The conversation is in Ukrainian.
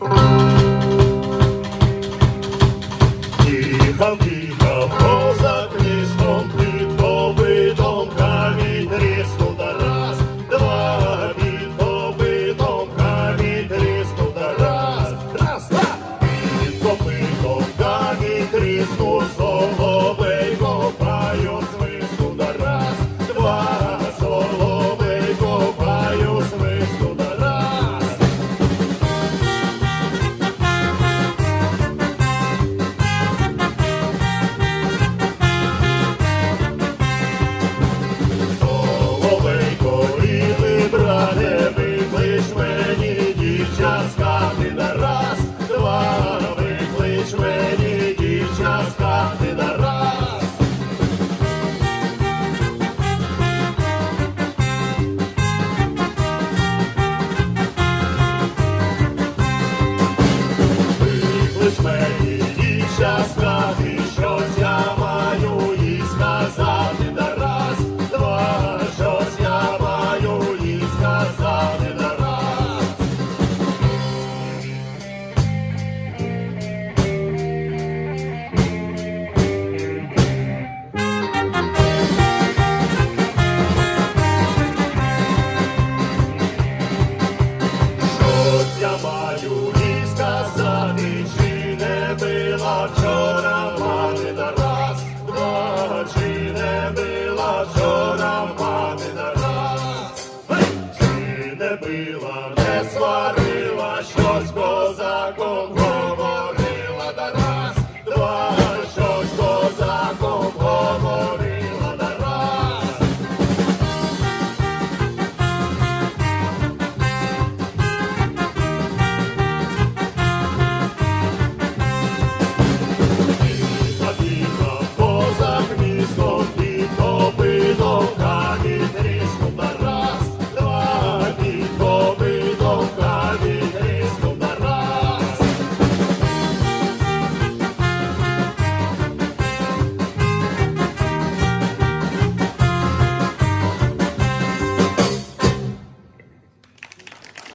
Bye. Just. Vegas. Не била, не сварила.